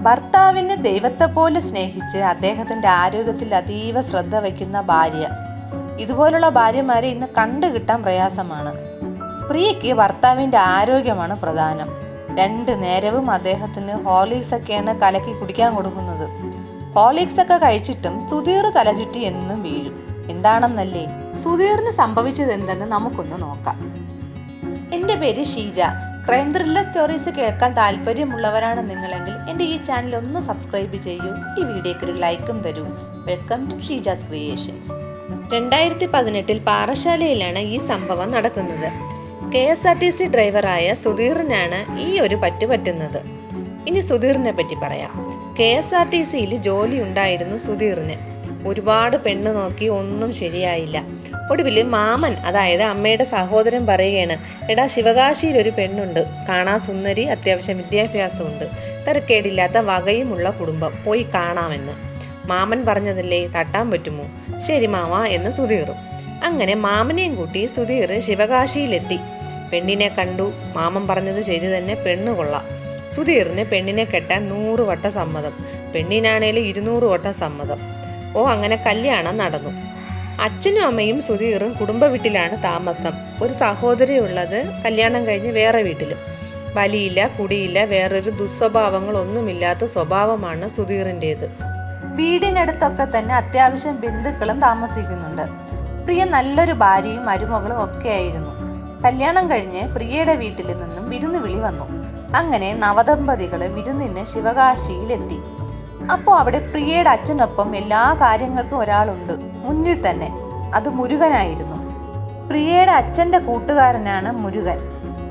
ഭർത്താവിനെ ദൈവത്തെ പോലെ സ്നേഹിച്ച് അദ്ദേഹത്തിന്റെ ആരോഗ്യത്തിൽ അതീവ ശ്രദ്ധ വയ്ക്കുന്ന ഭാര്യ. ഇതുപോലുള്ള ഭാര്യമാരെ ഇന്ന് കണ്ടുകിട്ടാൻ പ്രയാസമാണ്. പ്രിയയ്ക്ക് ഭർത്താവിന്റെ ആരോഗ്യമാണ് പ്രധാനം. രണ്ട് നേരവും അദ്ദേഹത്തിന് ഹോർലിക്സ് ഒക്കെയാണ് കലക്കി കുടിക്കാൻ കൊടുക്കുന്നത്. ഹോർലിക്സ് ഒക്കെ കഴിച്ചിട്ടും സുധീർ തലചുറ്റി എന്നും വീഴും. എന്താണെന്നല്ലേ? സുധീറിന് സംഭവിച്ചത് എന്തെന്ന് നമുക്കൊന്ന് നോക്കാം. എന്റെ പേര് ഷീജ. ക്രൈം ത്രില്ലർ സ്റ്റോറീസ് കേൾക്കാൻ താല്പര്യമുള്ളവരാണ് നിങ്ങളെങ്കിൽ എന്റെ ഈ ചാനൽ ഒന്ന് സബ്സ്ക്രൈബ് ചെയ്യൂ. ഈ വീഡിയോക്ക് ഒരു ലൈക്കും തരൂ. വെൽക്കം ടു ഷീജാസ് ക്രിയേഷൻസ് രണ്ടായിരത്തി പതിനെട്ടിൽ പാറശാലയിലാണ് ഈ സംഭവം നടക്കുന്നത്. K S R T C ഡ്രൈവറായ സുധീറിനാണ് ഈ ഒരു പറ്റു പറ്റുന്നത്. ഇനി സുധീറിനെ പറ്റി പറയാം. കെ എസ് ആർ ടി സിയിൽ ജോലി ഉണ്ടായിരുന്നു സുധീറിന്. ഒരുപാട് പെണ്ണ് നോക്കി ഒന്നും ശരിയായില്ല. ഒടുവിൽ മാമൻ അതായത് അമ്മയുടെ സഹോദരൻ പറയുകയാണ് എടാ ശിവകാശിയിൽ ഒരു പെണ്ണുണ്ട്. കാണാൻ സുന്ദരി അത്യാവശ്യം വിദ്യാഭ്യാസമുണ്ട്. തരക്കേടില്ലാത്ത വകയുമുള്ള കുടുംബം. പോയി കാണാമെന്ന്. മാമൻ പറഞ്ഞതല്ലേ? തട്ടാൻ പറ്റുമോ? ശരി മാമ എന്ന് സുധീറും. അങ്ങനെ മാമനെയും കൂട്ടി സുധീർ ശിവകാശിയിലെത്തി. പെണ്ണിനെ കണ്ടു. മാമൻ പറഞ്ഞത് ശരി തന്നെ പെണ്ണ് കൊള്ളാം. സുധീറിന് പെണ്ണിനെ കെട്ടാൻ നൂറ് വട്ട സമ്മതം. പെണ്ണിനാണേലും ഇരുന്നൂറ് വട്ട സമ്മതം. ഓ അങ്ങനെ കല്യാണം നടന്നു. അച്ഛനും അമ്മയും സുധീറും കുടുംബ വീട്ടിലാണ് താമസം. ഒരു സഹോദരി ഉള്ളത് കല്യാണം കഴിഞ്ഞ് വേറെ വീട്ടിലും. വലിയില്ല കുടിയില്ല വേറൊരു ദുസ്വഭാവങ്ങളൊന്നുമില്ലാത്ത സ്വഭാവമാണ് സുധീറിന്റെത്. വീടിനടുത്തൊക്കെ തന്നെ അത്യാവശ്യം ബന്ധുക്കളും താമസിക്കുന്നുണ്ട്. പ്രിയ നല്ലൊരു ഭാര്യയും മരുമകളും ഒക്കെ ആയിരുന്നു. കല്യാണം കഴിഞ്ഞ് പ്രിയയുടെ വീട്ടിൽ നിന്നും വിരുന്ന് വിളി വന്നു. അങ്ങനെ നവദമ്പതികൾ വിരുന്നിന് ശിവകാശിയിലെത്തി. അപ്പോൾ അവിടെ പ്രിയയുടെ അച്ഛനൊപ്പം എല്ലാ കാര്യങ്ങൾക്കും ഒരാളുണ്ട്. മുന്നിൽ തന്നെ. അത് മുരുകനായിരുന്നു. പ്രിയയുടെ അച്ഛന്റെ കൂട്ടുകാരനാണ് മുരുകൻ.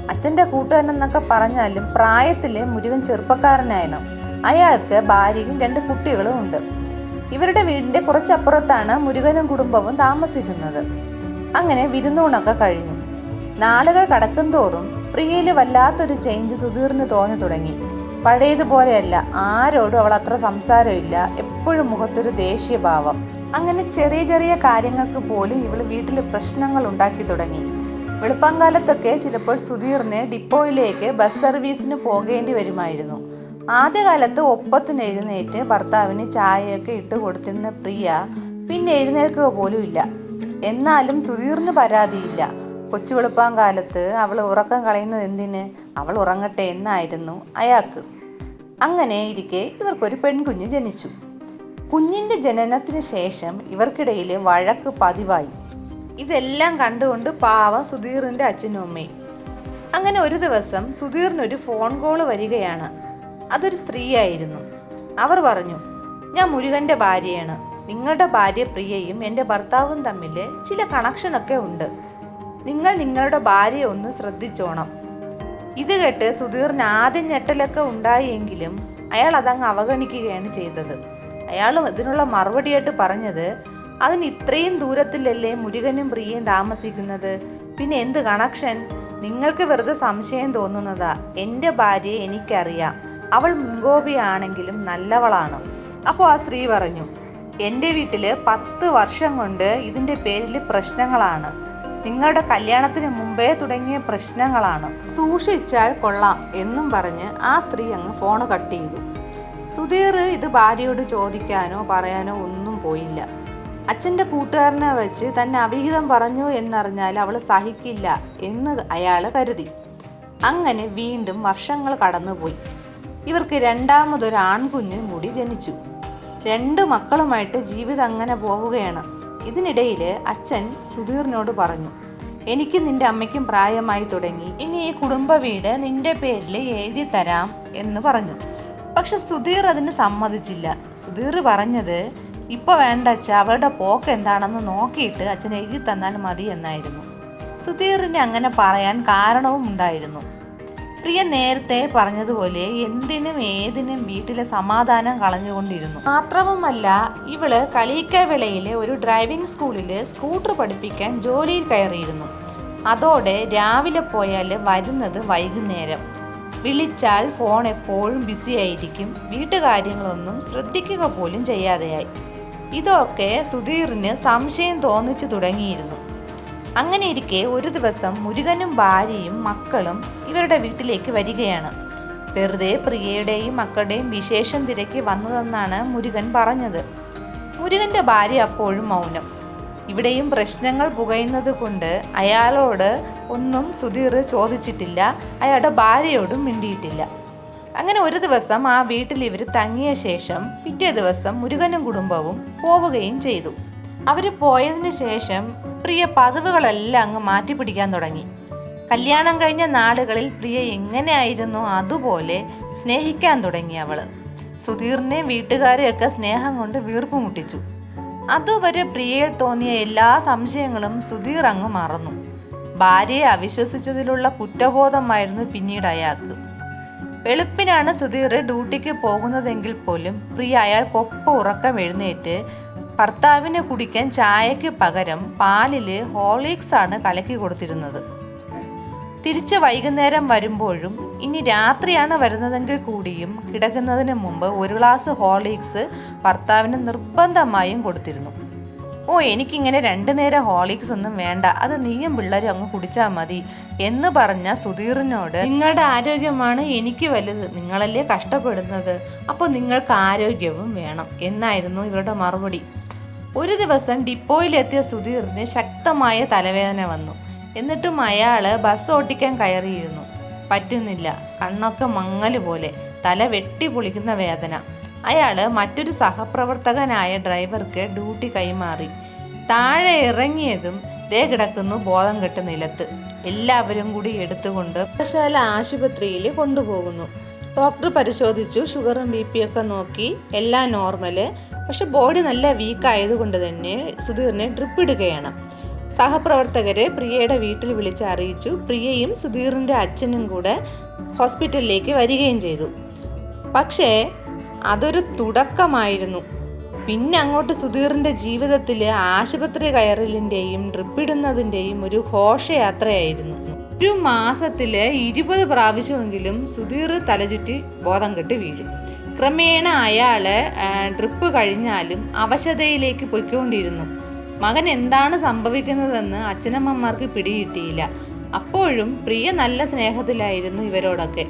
അച്ഛന്റെ കൂട്ടുകാരൻ എന്നൊക്കെ പറഞ്ഞാലും പ്രായത്തിൽ മുരുകൻ ചെറുപ്പക്കാരനായിരുന്നു. അയാൾക്ക് ഭാര്യയും രണ്ട് കുട്ടികളും ഉണ്ട്. ഇവരുടെ വീടിന്റെ കുറച്ചപ്പുറത്താണ് മുരുകനും കുടുംബവും താമസിക്കുന്നത്. അങ്ങനെ വിരുന്നൂണൊക്കെ കഴിഞ്ഞു. നാളുകൾ കടക്കുംതോറും പ്രിയയിൽ വല്ലാത്തൊരു ചേഞ്ച് സുധീറിന് തോന്നി തുടങ്ങി. പഴയതുപോലെയല്ല. ആരോടും അവൾ അത്ര സംസാരമില്ല. എപ്പോഴും മുഖത്തൊരു ദേഷ്യഭാവം. അങ്ങനെ ചെറിയ ചെറിയ കാര്യങ്ങൾക്ക് പോലും ഇവൾ വീട്ടിൽ പ്രശ്നങ്ങൾ ഉണ്ടാക്കി തുടങ്ങി. വെളുപ്പാങ്കാലത്തൊക്കെ ചിലപ്പോൾ സുധീറിന് ഡിപ്പോയിലേക്ക് ബസ് സർവീസിന് പോകേണ്ടി വരുമായിരുന്നു. ആദ്യകാലത്ത് ഒപ്പത്തിന് എഴുന്നേറ്റ് ഭർത്താവിന് ചായയൊക്കെ ഇട്ട് കൊടുത്തിരുന്ന പ്രിയ പിന്നെ എഴുന്നേൽക്കുക പോലും ഇല്ല. എന്നാലും സുധീറിന് പരാതിയില്ല. കൊച്ചു വെളുപ്പാങ്കാലത്ത് അവൾ ഉറക്കം കളയുന്നത് എന്തിന്? അവൾ ഉറങ്ങട്ടെ എന്നായിരുന്നു അയാൾക്ക്. അങ്ങനെ ഇരിക്കെ ഇവർക്കൊരു പെൺകുഞ്ഞ് ജനിച്ചു. കുഞ്ഞിന്റെ ജനനത്തിന് ശേഷം ഇവർക്കിടയിൽ വഴക്ക് പതിവായി. ഇതെല്ലാം കണ്ടുകൊണ്ട് പാവ സുധീറിന്റെ അച്ഛനും അമ്മയും. അങ്ങനെ ഒരു ദിവസം സുധീറിനൊരു ഫോൺ കോൾ വരികയാണ്. അതൊരു സ്ത്രീയായിരുന്നു. അവർ പറഞ്ഞു ഞാൻ മുരുകന്റെ ഭാര്യയാണ്. നിങ്ങളുടെ ഭാര്യ പ്രിയയും എന്റെ ഭർത്താവും തമ്മിൽ ചില കണക്ഷനൊക്കെ ഉണ്ട്. നിങ്ങൾ നിങ്ങളുടെ ഭാര്യയെ ഒന്ന് ശ്രദ്ധിച്ചോണം ഇത് കേട്ട് സുധീറിന് ആദ്യം ഞെട്ടലൊക്കെ ഉണ്ടായെങ്കിലും അയാൾ അതങ്ങ് അവഗണിക്കുകയാണ് ചെയ്തത്. അയാൾ അതിനുള്ള മറുപടിയായിട്ട് പറഞ്ഞത് അതിന് ഇത്രയും ദൂരത്തിലല്ലേ മുരുകനും പ്രിയയും താമസിക്കുന്നത്? പിന്നെ എന്ത് കണക്ഷൻ? നിങ്ങൾക്ക് വെറുതെ സംശയം തോന്നുന്നതാ. എന്റെ ഭാര്യയെ എനിക്കറിയാം. അവൾ മുൻകോപിയാണെങ്കിലും നല്ലവളാണ്. അപ്പോൾ ആ സ്ത്രീ പറഞ്ഞു എന്റെ വീട്ടിൽ പത്ത് വർഷം കൊണ്ട് ഇതിന്റെ പേരിൽ പ്രശ്നങ്ങളാണ്. നിങ്ങളുടെ കല്യാണത്തിന് മുമ്പേ തുടങ്ങിയ പ്രശ്നങ്ങളാണ്. സൂക്ഷിച്ചാൽ കൊള്ളാം എന്നും പറഞ്ഞ് ആ സ്ത്രീ അങ്ങ് ഫോൺ കട്ട് ചെയ്തു. സുധീർ ഇത് ഭാര്യയോട് ചോദിക്കാനോ പറയാനോ ഒന്നും പോയില്ല. അച്ഛന്റെ കൂട്ടുകാരനെ വെച്ച് തന്നെ അവിഹിതം പറഞ്ഞു എന്നറിഞ്ഞാൽ അവൾ സഹിക്കില്ല എന്ന് അയാൾ കരുതി. അങ്ങനെ വീണ്ടും വർഷങ്ങൾ കടന്നുപോയി. ഇവർക്ക് രണ്ടാമതൊരു ആൺകുഞ്ഞും കൂടി ജനിച്ചു. രണ്ട് മക്കളുമായിട്ട് ജീവിതം അങ്ങനെ പോവുകയാണ്. ഇതിനിടയിൽ അച്ഛൻ സുധീറിനോട് പറഞ്ഞു എനിക്ക് നിന്റെ അമ്മയ്ക്കും പ്രായമായി തുടങ്ങി. ഇനി ഈ കുടുംബ വീട് നിന്റെ പേരിൽ എഴുതി തരാം എന്ന് പറഞ്ഞു. പക്ഷെ സുധീർ അതിന് സമ്മതിച്ചില്ല. സുധീർ പറഞ്ഞത് ഇപ്പൊ വേണ്ട അച്ഛ അവളുടെ പോക്ക് എന്താണെന്ന് നോക്കിയിട്ട് അച്ഛൻ എഴുതി തന്നാൽ മതി എന്നായിരുന്നു. സുധീറിന് അങ്ങനെ പറയാൻ കാരണവും ഉണ്ടായിരുന്നു. പ്രിയ നേരത്തെ പറഞ്ഞതുപോലെ എന്തിനും ഏതിനും വീട്ടിലെ സമാധാനം കളഞ്ഞുകൊണ്ടിരുന്നു. മാത്രവുമല്ല ഇവൾ കളിക്കവിളയിലെ ഒരു ഡ്രൈവിംഗ് സ്കൂളിൽ സ്കൂട്ടർ പഠിപ്പിക്കാൻ ജോലിയിൽ കയറിയിരുന്നു. അതോടെ രാവിലെ പോയാൽ വരുന്നത് വൈകുന്നേരം. വിളിച്ചാൽ ഫോൺ എപ്പോഴും ബിസി ആയിരിക്കും. വീട്ടുകാര്യങ്ങളൊന്നും ശ്രദ്ധിക്കുക പോലും ചെയ്യാതെയായി. ഇതൊക്കെ സുധീറിന് സംശയം തോന്നിച്ചു തുടങ്ങിയിരുന്നു. അങ്ങനെ ഇരിക്കെ ഒരു ദിവസം മുരുകനും ഭാര്യയും മക്കളും ഇവരുടെ വീട്ടിലേക്ക് വരികയാണ്. വെറുതെ പ്രിയയുടെയും മക്കളുടെയും വിശേഷം തിരക്കി വന്നതെന്നാണ് മുരുകൻ പറഞ്ഞത്. മുരുകന്റെ ഭാര്യ അപ്പോഴും മൗനം. ഇവിടെയും പ്രശ്നങ്ങൾ പുകയുന്നത് കൊണ്ട് അയാളോട് ഒന്നും സുധീർ ചോദിച്ചിട്ടില്ല. അയാളുടെ ഭാര്യയോടും മിണ്ടിയിട്ടില്ല. അങ്ങനെ ഒരു ദിവസം ആ വീട്ടിൽ ഇവർ തങ്ങിയ ശേഷം പിറ്റേ ദിവസം മുരുകനും കുടുംബവും പോവുകയും ചെയ്തു. അവർ പോയതിന് ശേഷം പ്രിയ പതിവുകളെല്ലാം അങ്ങ് മാറ്റിപ്പിടിക്കാൻ തുടങ്ങി. കല്യാണം കഴിഞ്ഞ നാളുകളിൽ പ്രിയ എങ്ങനെയായിരുന്നു അതുപോലെ സ്നേഹിക്കാൻ തുടങ്ങി അവൾ സുധീറിനെയും വീട്ടുകാരെയൊക്കെ സ്നേഹം കൊണ്ട് വീർപ്പ് മുട്ടിച്ചു അതുവരെ പ്രിയയിൽ തോന്നിയ എല്ലാ സംശയങ്ങളും സുധീർ അങ്ങ് മറന്നു. ഭാര്യയെ അവിശ്വസിച്ചതിലുള്ള കുറ്റബോധമായിരുന്നു പിന്നീട് അയാൾക്ക്. വെളുപ്പിനാണ് സുധീർ ഡ്യൂട്ടിക്ക് പോകുന്നതെങ്കിൽ പോലും പ്രിയ അയാൾക്കൊപ്പം ഉറക്കം എഴുന്നേറ്റ് ഭർത്താവിന് കുടിക്കാൻ ചായയ്ക്ക് പകരം പാലിൽ ഹോളിക്സ് ആണ് കലക്കി കൊടുത്തിരുന്നത്. തിരിച്ച് വൈകുന്നേരം വരുമ്പോഴും ഇനി രാത്രിയാണ് വരുന്നതെങ്കിൽ കൂടിയും കിടക്കുന്നതിന് മുമ്പ് ഒരു ഗ്ലാസ് ഹോർലിക്സ് ഭർത്താവിന് നിർബന്ധമായും കൊടുത്തിരുന്നു. ഓ എനിക്കിങ്ങനെ രണ്ടു നേരം ഹോളിക്സ് ഒന്നും വേണ്ട. അത് നീയും പിള്ളേരും അങ്ങ് കുടിച്ചാൽ മതി എന്ന് പറഞ്ഞ സുധീറിനോട് നിങ്ങളുടെ ആരോഗ്യമാണ് എനിക്ക് വലുത്. നിങ്ങളല്ലേ കഷ്ടപ്പെടുന്നത്. അപ്പോൾ നിങ്ങൾക്ക് ആരോഗ്യവും വേണം എന്നായിരുന്നു ഇവരുടെ മറുപടി. ഒരു ദിവസം ഡിപ്പോയിലെത്തിയ സുധീറിന് ശക്തമായ തലവേദന വന്നു. എന്നിട്ടും അയാൾ ബസ് ഓട്ടിക്കാൻ കയറിയിരുന്നു. പറ്റുന്നില്ല. കണ്ണൊക്കെ മങ്ങൽ പോലെ തല വെട്ടി പൊളിക്കുന്ന വേദന. അയാൾ മറ്റൊരു സഹപ്രവർത്തകനായ ഡ്രൈവർക്ക് ഡ്യൂട്ടി കൈമാറി. താഴെ ഇറങ്ങിയതും ദേ കിടക്കുന്നു ബോധം കെട്ട് നിലത്ത്. എല്ലാവരും കൂടി എടുത്തുകൊണ്ട് പ്രശാല ആശുപത്രിയിൽ കൊണ്ടുപോകുന്നു. ഡോക്ടർ പരിശോധിച്ചു ഷുഗറും ബി ഒക്കെ നോക്കി എല്ലാം നോർമൽ. പക്ഷെ ബോഡി നല്ല വീക്ക് ആയതുകൊണ്ട് തന്നെ സുധീറിനെ ഡ്രിപ്പ് ഇടുകയാണ്. സഹപ്രവർത്തകരെ പ്രിയയുടെ വീട്ടിൽ വിളിച്ച് അറിയിച്ചു. പ്രിയയും സുധീറിന്റെ അച്ഛനും കൂടെ ഹോസ്പിറ്റലിലേക്ക് വരികയും ചെയ്തു. പക്ഷേ അതൊരു തുടക്കമായിരുന്നു. പിന്നെ അങ്ങോട്ട് സുധീറിന്റെ ജീവിതത്തിൽ ആശുപത്രി കയറലിന്റെയും ഡ്രിപ്പിടുന്നതിന്റെയും ഒരു ഘോഷയാത്രയായിരുന്നു. ഒരു മാസത്തിൽ ഇരുപത് പ്രാവശ്യമെങ്കിലും സുധീർ തലചുറ്റി ബോധം കെട്ട് വീഴും. ക്രമേണ അയാൾ ഡ്രിപ്പ് കഴിഞ്ഞാലും അവശതയിലേക്ക് പൊയ്ക്കൊണ്ടിരുന്നു. മകൻ എന്താണ് സംഭവിക്കുന്നതെന്ന് അച്ഛനമ്മമാർക്ക് പിടികിട്ടിയില്ല. അപ്പോഴും പ്രിയ നല്ല സ്നേഹത്തിലായിരുന്നു ഇവരോടൊക്കെ.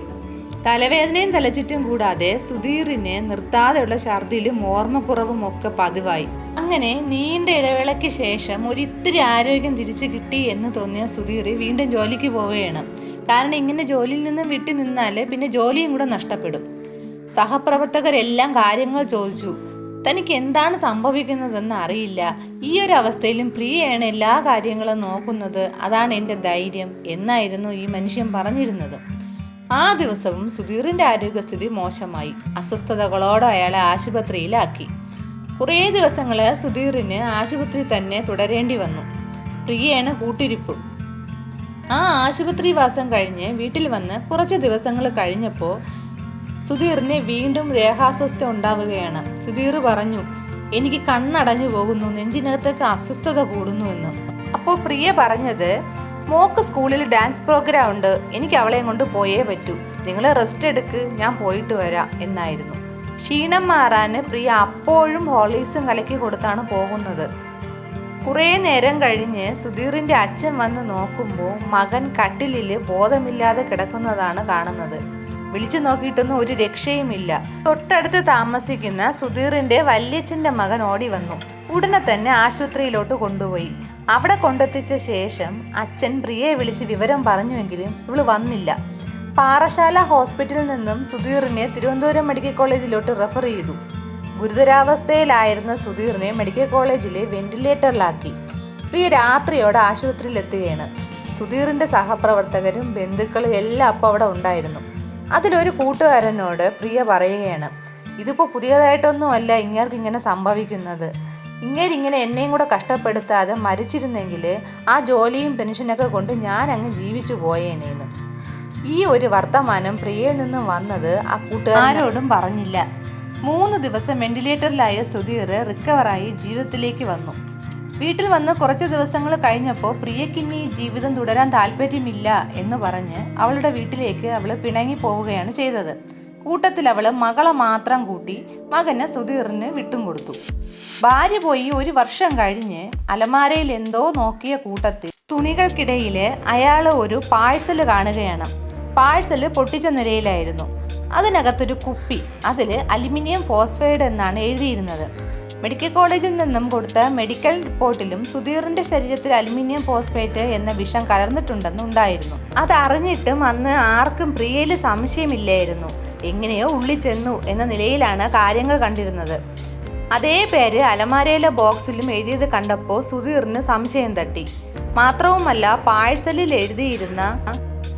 തലവേദനയും തലചുറ്റും കൂടാതെ സുധീറിന് നിർത്താതെയുള്ള ഛർദിലും ഓർമ്മക്കുറവും ഒക്കെ പതിവായി. അങ്ങനെ നീണ്ട ഇടവേളയ്ക്ക് ശേഷം ഒരിത്തിരി ആരോഗ്യം തിരിച്ചു കിട്ടി എന്ന് തോന്നിയ സുധീർ വീണ്ടും ജോലിക്ക് പോവുകയാണ്. കാരണം ഇങ്ങനെ ജോലിയിൽ നിന്നും വിട്ടു നിന്നാൽ പിന്നെ ജോലിയും കൂടെ നഷ്ടപ്പെടും. സഹപ്രവർത്തകരെല്ലാം കാര്യങ്ങൾ ചോദിച്ചു. തനിക്ക് എന്താണ് സംഭവിക്കുന്നതെന്ന് അറിയില്ല. ഈ ഒരു അവസ്ഥയിലും പ്രിയയാണ് എല്ലാ കാര്യങ്ങളും നോക്കുന്നത്. അതാണ് എന്റെ ധൈര്യം എന്നായിരുന്നു ഈ മനുഷ്യൻ പറഞ്ഞിരുന്നത്. ആ ദിവസവും സുധീറിന്റെ ആരോഗ്യസ്ഥിതി മോശമായി. അസ്വസ്ഥതകളോടെ അയാളെ ആശുപത്രിയിലാക്കി. കുറേ ദിവസങ്ങൾ സുധീറിന് ആശുപത്രി തന്നെ തുടരേണ്ടി വന്നു. പ്രിയയാണ് കൂട്ടിരിപ്പ്. ആ ആശുപത്രി വാസം കഴിഞ്ഞ് വീട്ടിൽ വന്ന് കുറച്ച് ദിവസങ്ങൾ കഴിഞ്ഞപ്പോൾ സുധീറിന് വീണ്ടും ദേഹാസ്വസ്ഥ ഉണ്ടാവുകയാണ്. സുധീർ പറഞ്ഞു എനിക്ക് കണ്ണടഞ്ഞു പോകുന്നു നെഞ്ചിനകത്തേക്ക് അസ്വസ്ഥത കൂടുന്നു എന്ന്. അപ്പോൾ പ്രിയ പറഞ്ഞത് മോക്ക് സ്കൂളിൽ ഡാൻസ് പ്രോഗ്രാം ഉണ്ട്. എനിക്ക് അവളെയും കൊണ്ട് പോയേ പറ്റൂ. നിങ്ങൾ റെസ്റ്റ് എടുക്ക് ഞാൻ പോയിട്ട് വരാം എന്നായിരുന്നു. ക്ഷീണം മാറാൻ പ്രിയ അപ്പോഴും ഹോളീസും കലക്കി കൊടുത്താണ് പോകുന്നത്. കുറേ നേരം കഴിഞ്ഞ് സുധീറിന്റെ അച്ഛൻ വന്ന് നോക്കുമ്പോൾ മകൻ കട്ടിലിൽ ബോധമില്ലാതെ കിടക്കുന്നതാണ് കാണുന്നത്. വിളിച്ചു നോക്കിയിട്ടൊന്നും ഒരു രക്ഷയുമില്ല. തൊട്ടടുത്ത് താമസിക്കുന്ന സുധീറിന്റെ വല്യച്ഛന്റെ മകൻ ഓടി വന്നു. ഉടനെ തന്നെ ആശുപത്രിയിലോട്ട് കൊണ്ടുപോയി. അവിടെ കൊണ്ടെത്തിച്ച ശേഷം അച്ഛൻ പ്രിയയെ വിളിച്ച് വിവരം പറഞ്ഞുവെങ്കിലും ഇവൾ വന്നില്ല. പാറശാല ഹോസ്പിറ്റലിൽ നിന്നും സുധീറിനെ തിരുവനന്തപുരം മെഡിക്കൽ കോളേജിലോട്ട് റെഫർ ചെയ്തു. ഗുരുതരാവസ്ഥയിലായിരുന്ന സുധീറിനെ മെഡിക്കൽ കോളേജിലെ വെന്റിലേറ്ററിലാക്കി. പ്രിയ രാത്രിയോടെ ആശുപത്രിയിൽ എത്തുകയാണ് സുധീറിന്റെ സഹപ്രവർത്തകരും ബന്ധുക്കളും എല്ലാം അപ്പോൾ അവിടെ ഉണ്ടായിരുന്നു. അതിലൊരു കൂട്ടുകാരനോട് പ്രിയ പറയുകയാണ് ഇതിപ്പോൾ പുതിയതായിട്ടൊന്നുമല്ല ഇങ്ങേർക്ക് ഇങ്ങനെ സംഭവിക്കുന്നത്. ഇങ്ങനെ എന്നെയും കൂടെ കഷ്ടപ്പെടുത്താതെ മരിച്ചിരുന്നെങ്കിൽ ആ ജോലിയും പെൻഷനൊക്കെ കൊണ്ട് ഞാൻ അങ്ങ് ജീവിച്ചു പോയേനേന്ന്. ഈ ഒരു വർത്തമാനം പ്രിയയിൽ നിന്നും വന്നത് ആ കൂട്ടുകാരോടും പറഞ്ഞില്ല. മൂന്ന് ദിവസം വെന്റിലേറ്ററിലായ സുധീർ റിക്കവറായി ജീവിതത്തിലേക്ക് വന്നു. വീട്ടിൽ വന്ന് കുറച്ച് ദിവസങ്ങൾ കഴിഞ്ഞപ്പോൾ പ്രിയക്കിനി ഈ ജീവിതം തുടരാൻ താല്പര്യമില്ല എന്ന് പറഞ്ഞ് അവളുടെ വീട്ടിലേക്ക് അവൾ പിണങ്ങി പോവുകയാണ് ചെയ്തത്. കൂട്ടത്തിൽ അവൾ മകളെ മാത്രം കൂട്ടി മകനെ സുധീറിന് വിട്ടും കൊടുത്തു. ഭാര്യ പോയി ഒരു വർഷം കഴിഞ്ഞ് അലമാരയിൽ എന്തോ നോക്കിയ കൂട്ടത്തിൽ തുണികൾക്കിടയിൽ അയാൾ ഒരു പാഴ്സൽ കാണുകയാണ്. പാഴ്സൽ പൊട്ടിച്ച നിലയിലായിരുന്നു. അതിനകത്തൊരു കുപ്പി അതിൽ അലുമിനിയം ഫോസ്ഫൈഡ് എന്നാണ് എഴുതിയിരുന്നത്. മെഡിക്കൽ കോളേജിൽ നിന്നും കൊടുത്ത മെഡിക്കൽ റിപ്പോർട്ടിലും സുധീറിന്റെ ശരീരത്തിൽ അലുമിനിയം ഫോസ്ഫേറ്റ് എന്ന വിഷം കലർന്നിട്ടുണ്ടെന്നുണ്ടായിരുന്നു അത് അറിഞ്ഞിട്ടും അന്ന് ആർക്കും പ്രിയയിൽ സംശയമില്ലായിരുന്നു. എങ്ങനെയോ ഉള്ളിൽ ചെന്നു എന്ന നിലയിലാണ് കാര്യങ്ങൾ കണ്ടിരുന്നത്. അതേ പേര് അലമാരയിലെ ബോക്സിലും എഴുതിയത് കണ്ടപ്പോൾ സുധീറിന് സംശയം തട്ടി. മാത്രവുമല്ല പാഴ്സലിൽ എഴുതിയിരുന്ന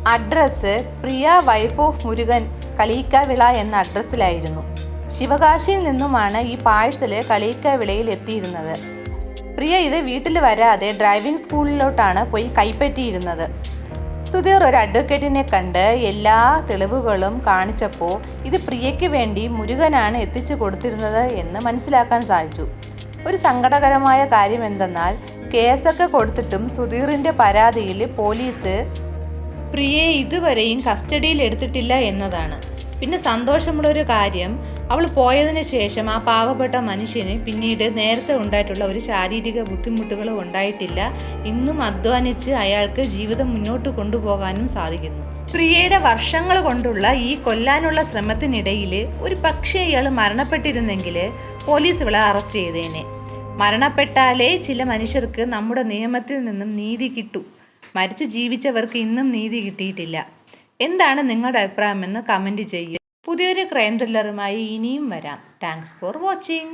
address Priya wife of Murugan Kaliyikkavila എന്ന അഡ്രസ്സിലായിരുന്നു. ശിവകാശിയിൽ നിന്നുമാണ് ഈ പാഴ്സൽ കളിയിക്കവിളയിൽ എത്തിയിരുന്നത് പ്രിയ ഇത് വീട്ടിൽ വരാതെ ഡ്രൈവിംഗ് സ്കൂളിലോട്ടാണ് പോയി കൈപ്പറ്റിയിരുന്നത്. സുധീർ ഒരു അഡ്വക്കേറ്റിനെ കണ്ട് എല്ലാ തെളിവുകളും കാണിച്ചപ്പോൾ ഇത് പ്രിയയ്ക്ക് വേണ്ടി മുരുകനാണ് എത്തിച്ചു കൊടുത്തിരുന്നത് എന്ന് മനസ്സിലാക്കാൻ സാധിച്ചു. ഒരു സങ്കടകരമായ കാര്യം എന്തെന്നാൽ കേസൊക്കെ കൊടുത്തിട്ടും സുധീറിന്റെ പരാതിയിൽ പോലീസ് പ്രിയയെ ഇതുവരെയും കസ്റ്റഡിയിൽ എടുത്തിട്ടില്ല എന്നതാണ്. പിന്നെ സന്തോഷമുള്ളൊരു കാര്യം അവൾ പോയതിന് ശേഷം ആ പാവപ്പെട്ട മനുഷ്യന് പിന്നീട് നേരത്തെ ഉണ്ടായിട്ടുള്ള ഒരു ശാരീരിക ബുദ്ധിമുട്ടുകളും ഉണ്ടായിട്ടില്ല. ഇന്നും അധ്വാനിച്ച് അയാൾക്ക് ജീവിതം മുന്നോട്ട് കൊണ്ടുപോകാനും സാധിക്കുന്നു. പ്രിയയുടെ വർഷങ്ങൾ കൊണ്ടുള്ള ഈ കൊല്ലാനുള്ള ശ്രമത്തിനിടയിൽ ഒരു പക്ഷേ ഇയാൾ മരണപ്പെട്ടിരുന്നെങ്കിൽ പോലീസ് ഇവളെ അറസ്റ്റ് ചെയ്തേനെ. മരണപ്പെട്ടാലേ ചില മനുഷ്യർക്ക് നമ്മുടെ നിയമത്തിൽ നിന്നും നീതി കിട്ടൂ. മരിച്ച് ജീവിച്ചവർക്ക് ഇന്നും നീതി കിട്ടിയിട്ടില്ല. എന്താണ് നിങ്ങളുടെ അഭിപ്രായമെന്ന് കമന്റ് ചെയ്യുക പുതിയൊരു ക്രൈം ത്രില്ലറുമായി ഇനിയും വരാം. Thanks for watching